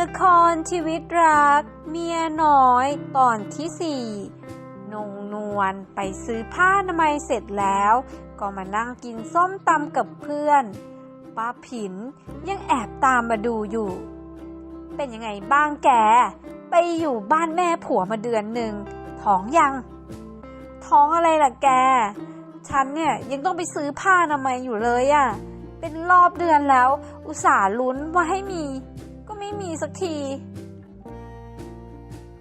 ละครชีวิตรัก เมียน้อยตอนที่สี่นงนวลไปซื้อผ้าอนามัยเสร็จแล้ว ก็มานั่งกินส้มตำกับเพื่อน ป้าผินยังแอบตามมาดูอยู่ เป็นยังไงบ้างแก ไปอยู่บ้านแม่ผัวมาเดือนหนึ่ง ท้องยัง ท้องอะไรล่ะแก ฉันเนี่ยยังต้องไปซื้อผ้าอนามัยอยู่เลยอะ่ะ เป็นรอบเดือนแล้ว อุตส่าห์ลุ้นว่าให้มี ไม่มีสักที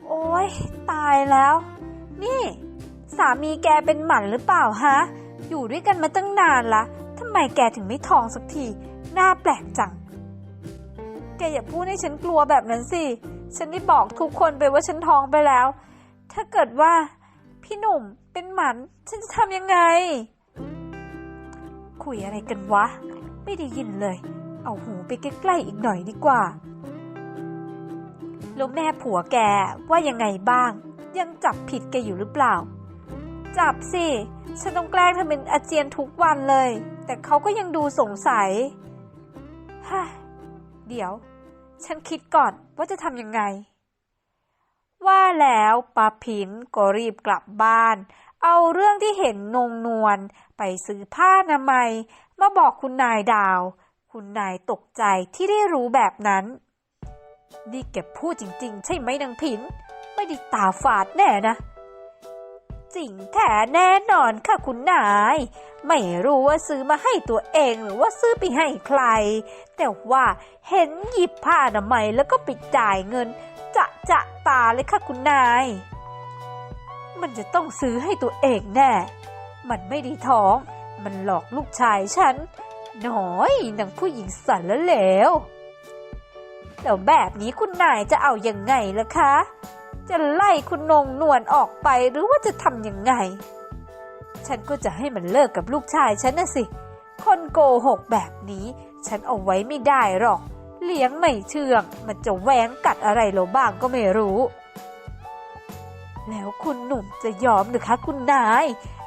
โอ้ยตายแล้ว นี่ สามีแกเป็นหมันหรือเปล่าฮะ อยู่ด้วยกันมาตั้งนานละทำไมแกถึงไม่ท้องสักที หน่าแปลกจัง แกอย่าพูดให้ฉันกลัวแบบนั้นสิ ฉันได้บอกทุกคนไปว่าฉันท้องไปแล้ว ถ้าเกิดว่า พี่หนุ่มเป็นหมัน ฉันจะทำยังไง คุยอะไรกันวะ ไม่ได้ยินเลย เอาหูไปใกล้ๆอีกหน่อยดีกว่าแล้วแม่ผัวแกว่ายังไงบ้าง ยังจับผิดแกอยู่หรือเปล่า จับสิ ฉันต้องแกล้งทำเป็นอาเจียนทุกวันเลย แต่เขาก็ยังดูสงสัยฮ่าเดี๋ยว ฉันคิดก่อนว่าจะทำยังไง ว่าแล้วปาผินก็รีบกลับบ้าน เอาเรื่องที่เห็นนงนวลไปซื้อผ้านามัย มาบอกคุณนายดาว คุณนายตกใจที่ได้รู้แบบนั้น นี่แกพูดจริง ๆ ใช่ไหมนางผิน ไม่ได้ตาฝาดแน่นะ จริงแท้แน่นอนค่ะคุณนาย ไม่รู้ว่าซื้อมาให้ตัวเองหรือว่าซื้อไปให้ใคร แต่ว่าเห็นหยิบผ้าอนามัยแล้วก็ไปจ่ายเงิน จะจะตาเลยค่ะคุณนาย มันจะต้องซื้อให้ตัวเองแน่ มันไม่ได้ท้อง มันหลอกลูกชายฉัน น้อยนางผู้หญิงสันแล้วเหลวแล้วแบบนี้คุณนายจะเอาอยัางไงล่ะคะ จะไล่คุณนงนวลออกไปหรือว่าจะทำยังไง ฉันก็จะให้มันเลิกกับลูกชายฉันนะสิ คนโกหกแบบนี้ ฉันเอาไว้ไม่ได้หรอก เลี้ยงไม่เชื่อง มันจะแหวงกัดอะไรเราบ้างก็ไม่รู้ แล้วคุณหนุ่มจะยอมหรือคะคุณนาย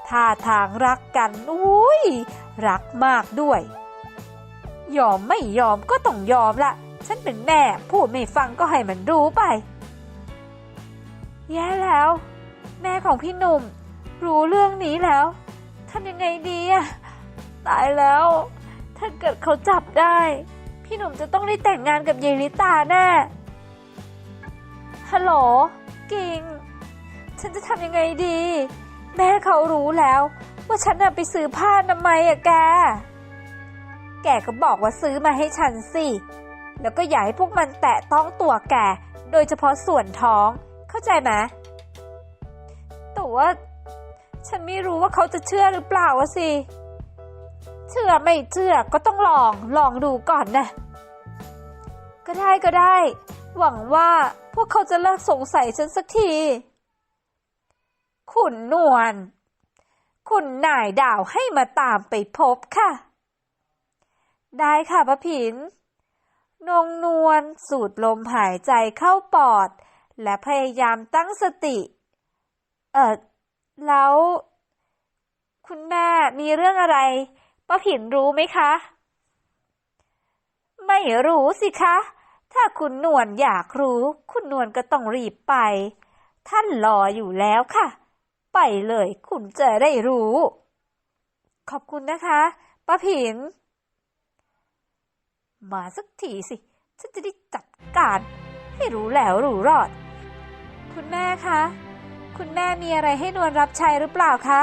ท่าทางรักกัน อุ้ย รักมากด้วย ยอมไม่ยอมก็ต้องยอมละ ฉันเป็นแม่พูดไม่ฟังก็ให้มันรู้ไป แย่แล้ว แม่ของพี่หนุ่ม รู้เรื่องนี้แล้วทำยังไงดีอะตายแล้ว ถ้าเกิดเขาจับได้ พี่หนุ่มจะต้องได้แต่งงานกับเยายลิตาแน่ฮัลโหลกิง ฉันจะทำยังไงดี แม่เขารู้แล้ว ว่าฉันน่ะไปซื้อผ้าอนามัยอะแก แกก็บอกว่าซื้อมาให้ฉันสิ แล้วก็อย่าให้พวกมันแตะต้องตัวแก โดยเฉพาะส่วนท้อง เข้าใจไหมแต่ว่าฉันไม่รู้ว่าเขาจะเชื่อหรือเปล่าวะสิ เชื่อไม่เชื่อก็ต้องลอง ลองดูก่อนนะ ก็ได้ก็ได้ หวังว่าพวกเขาจะเลิกสงสัยฉันสักที ขุนนวล คุณนายดาวให้มาตามไปพบค่ะ ได้ค่ะป้าผิน นงนวลสูดลมหายใจเข้าปอด และพยายามตั้งสติ เออแล้ว คุณแม่มีเรื่องอะไรป้าผินรู้ไหมคะ ไม่รู้สิคะ ถ้าคุณนวลอยากรู้ คุณนวลก็ต้องรีบไป ท่านรออยู่แล้วค่ะ ไปเลยคุณจะได้รู้ ขอบคุณนะคะป้าผิน มาสักทีสิ ฉันจะได้จัดการ ให้รู้แล้วรู้รอด คุณแม่คะ คุณแม่มีอะไรให้นวลรับใช้หรือเปล่าคะ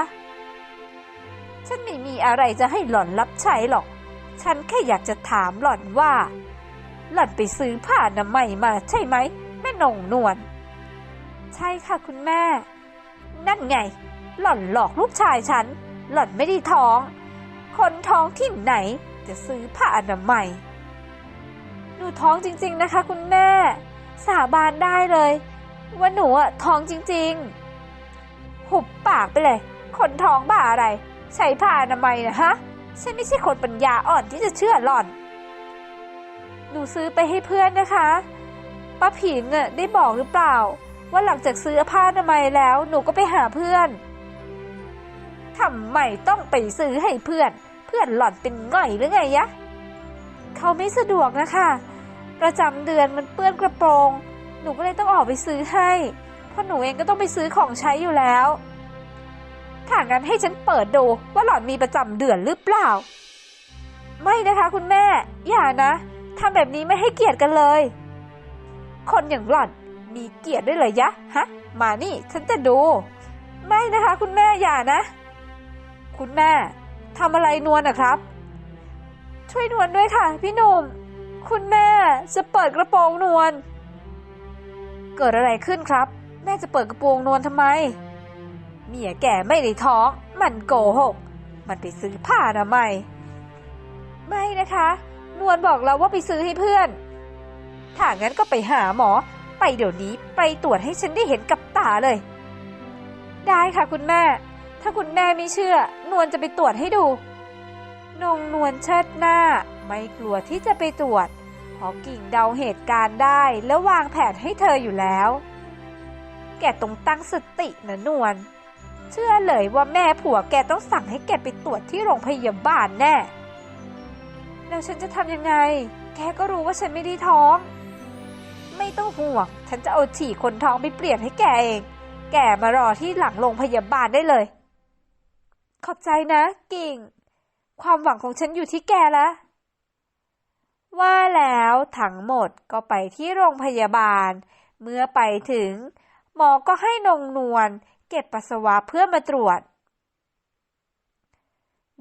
ฉันไม่มีอะไรจะให้หล่อนรับใช้หรอก ฉันแค่อยากจะถามหล่อนว่า หล่อนไปซื้อผ้าอนามัยมาใช่ไหม แม่นงนวล ใช่ค่ะคุณแม่ นั่นไง หล่อนหลอกลูกชายฉัน หล่อนไม่ได้ท้อง คนท้องที่ไหนจะซื้อผ้าอนามัย หนูท้องจริง ๆ นะคะ คุณแม่ สาบานได้เลย ว่าหนูอะท้องจริง ๆ หุบปากไปเลย คนท้องบ้าอะไร ใช้ผ้าอนามัยนะฮะ ฉันไม่ใช่คนปัญญาอ่อนที่จะเชื่อหล่อน หนูซื้อไปให้เพื่อนนะคะป้าผิงอะได้บอกหรือเปล่า ว่าหลังจากซื้อผ้าอนามัยแล้วหนูก็ไปหาเพื่อนทำไมต้องไปซื้อให้เพื่อน เพื่อนหล่อนเป็นง่อยหรือไงยะ เขาไม่สะดวกนะคะ ประจำเดือนมันเปื้อนกระโปรง หนูก็เลยต้องออกไปซื้อให้ เพราะหนูเองก็ต้องไปซื้อของใช้อยู่แล้วถ้างั้นให้ฉันเปิดดูว่าหล่อนมีประจำเดือนหรือเปล่า ไม่นะคะคุณแม่ อย่านะทำแบบนี้ไม่ให้เกียรติกันเลย คนอย่างหล่อนมีเกียรติด้วยเลยยะฮะ มานี่ฉันจะดู ไม่นะคะคุณแม่อย่านะ คุณแม่ทำอะไรนวลนะครับ ช่วยนวลด้วยค่ะ พี่หนุ่ม คุณแม่จะเปิดกระโปรงนวล เกิดอะไรขึ้นครับ แม่จะเปิดกระโปรงนวลทำไม เมียแก่ไม่ได้ท้อง มันโกหก มันไปซื้อผ้าอนามัยไม่นะคะ นวลบอกเราว่าไปซื้อให้เพื่อน ถ้างั้นก็ไปหาหมอ ไปเดี๋ยวนี้ไปตรวจให้ฉันได้เห็นกับตาเลย ได้ค่ะคุณแม่ ถ้าคุณแม่ไม่เชื่อ นวลจะไปตรวจให้ดู นงนวลเชิดหน้า ไม่กลัวที่จะไปตรวจเพราะกิ่งเดาเหตุการณ์ได้แล้ววางแผนให้เธออยู่แล้ว แกต้องตั้งสตินะนวลเชื่อเลยว่าแม่ผัวแกต้องสั่งให้แกไปตรวจที่โรงพยาบาลแน่ แล้วฉันจะทำยังไง แกก็รู้ว่าฉันไม่ได้ท้อง ไม่ต้องห่วง ฉันจะเอาฉี่คนท้องไปเปลี่ยนให้แกเอง แกมารอที่หลังโรงพยาบาลได้เลย ขอบใจนะ กิ่ง ความหวังของฉันอยู่ที่แกแล้ว ว่าแล้วทั้งหมดก็ไปที่โรงพยาบาล เมื่อไปถึง หมอก็ให้นงนวลเก็บปัสสาวะเพื่อมาตรวจ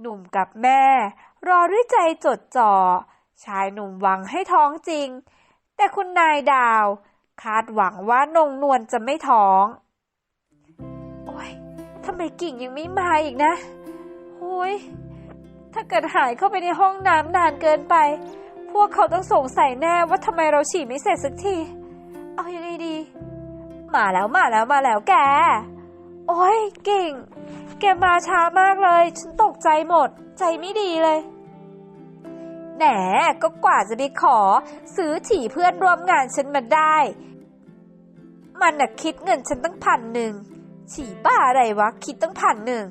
หนุ่มกับแม่ รอด้วยใจจดจ่อ ชายหนุ่มหวังให้ท้องจริง แต่คุณนายดาว คาดหวังว่านงนวลจะไม่ท้อง โอ้ยทำไมกิ่งยังไม่มาอีกนะโอ้ยถ้าเกิดหายเข้าไปในห้องน้ำนานเกินไป วกเขาต้องสงสัยแน่ว่าทำไมเราฉี่ไม่เสร็จสักที เอาอยังไงดี มาแล้วมาแล้วมาแล้วแก โอ้ยเก่ง แกมาช้ามากเลย ฉันตกใจหมด ใจไม่ดีเลย แหนก็กว่าจะไปขอ ซื้อฉี่เพื่อนร่วมงานฉันมาได้ มันน่ะคิดเงินฉันตั้งพันหนึ่ง ฉี่บ้าอะไรวะ คิดตั้งพันหนึ่ง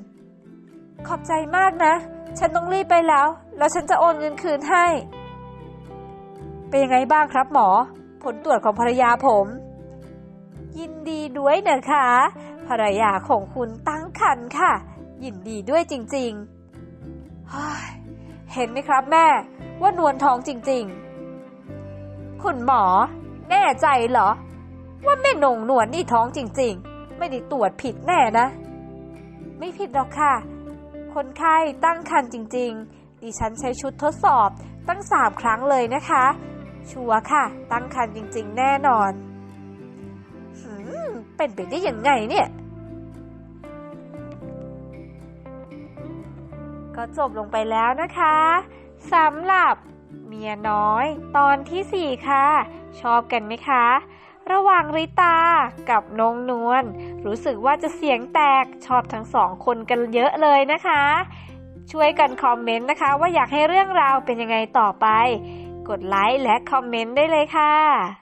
ขอบใจมากนะ ฉันต้องรีบไปแล้ว แล้วฉันจะโอนเงินคืนให้ เป็นยังไงบ้างครับหมอ ผลตรวจของภรรยาผม ยินดีด้วยนะคะ ภรรยาของคุณตั้งครรภ์ค่ะ ยินดีด้วยจริงๆเฮ้ยเห็นไหมครับแม่ ว่านวลท้องจริงๆ คุณหมอ แน่ใจเหรอ ว่าแม่นงนวลนี่ท้องจริงๆ ไม่ได้ตรวจผิดแน่นะ ไม่ผิดหรอกค่ะ คนไข้ตั้งครรภ์จริง ๆ ดิฉันใช้ชุดทดสอบตั้งสามครั้งเลยนะคะ ชัวค่ะ ตั้งครรภ์จริง ๆ แน่นอนหืมเป็นไปได้ยังไงเนี่ย ก็จบลงไปแล้วนะคะสำหรับเมียน้อย ตอนที่ 4 ค่ะ ชอบกันไหมคะ ระหว่างริตากับนงนวลรู้สึกว่าจะเสียงแตกชอบทั้งสองคนกันเยอะเลยนะคะ ช่วยกันคอมเมนต์นะคะ ว่าอยากให้เรื่องราวเป็นยังไงต่อไป กดไลค์และคอมเมนต์ได้เลยค่ะ